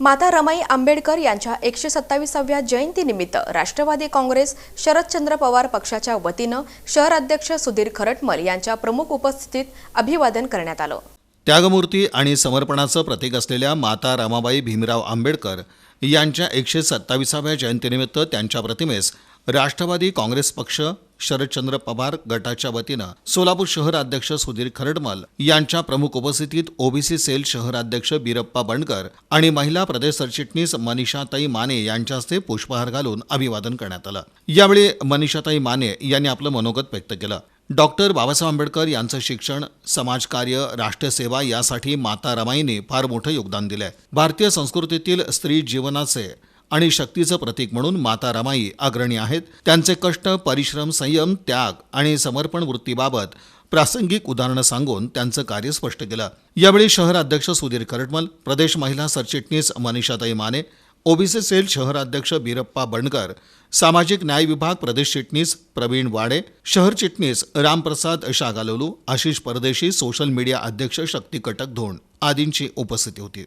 माता रमाई आंबेडकर यांच्या एकशे सत्तावीसाव्या जयंतीनिमित्त राष्ट्रवादी काँग्रेस शरदचंद्र पवार पक्षाच्या वतीनं शहर अध्यक्ष सुधीर खरटमल यांच्या प्रमुख उपस्थितीत अभिवादन करण्यात आलं. त्यागमूर्ती आणि समर्पणाचं प्रतीक असलेल्या माता रमाबाई भीमराव आंबेडकर यांच्या एकशे सत्तावीसाव्या जयंतीनिमित्त त्यांच्या प्रतिमेस राष्ट्रवादी काँग्रेस पक्ष शरदचंद्र पवार गटाच्या वतीनं सोलापूर शहर अध्यक्ष सुधीर खरडमल यांच्या प्रमुख उपस्थितीत ओबीसी सेल शहराध्यक्ष बिरप्पा बंडकर आणि महिला प्रदेश सरचिटणीस मनीषाताई माने यांच्या हस्ते पुष्पहार घालून अभिवादन करण्यात आलं. यावेळी मनीषाताई माने यांनी आपलं मनोगत व्यक्त केलं. डॉक्टर बाबासाहेब आंबेडकर यांचं शिक्षण समाजकार्य राष्ट्रसेवा यासाठी माता रमाईने फार मोठं योगदान दिलंय. भारतीय संस्कृतीतील स्त्री जीवनाचे आणि शक्तीचं प्रतीक म्हणून माता रमाई अग्रणी आहेत. त्यांचे कष्ट परिश्रम संयम त्याग आणि समर्पण वृत्तीबाबत प्रासंगिक उदाहरणं सांगून त्यांचं कार्य स्पष्ट केलं. यावेळी शहर अध्यक्ष सुधीर करटमल प्रदेश महिला सरचिटणीस मनीषाताई माने ओबीसी सेल शहर अध्यक्ष बीरप्पा बंडकर सामाजिक न्याय विभाग प्रदेश चिटणीस प्रवीण वाडे शहर चिटणीस रामप्रसाद शागालोलू आशिष परदेशी सोशल मीडिया अध्यक्ष शक्ती कटक धोंड आदींची उपस्थिती होती.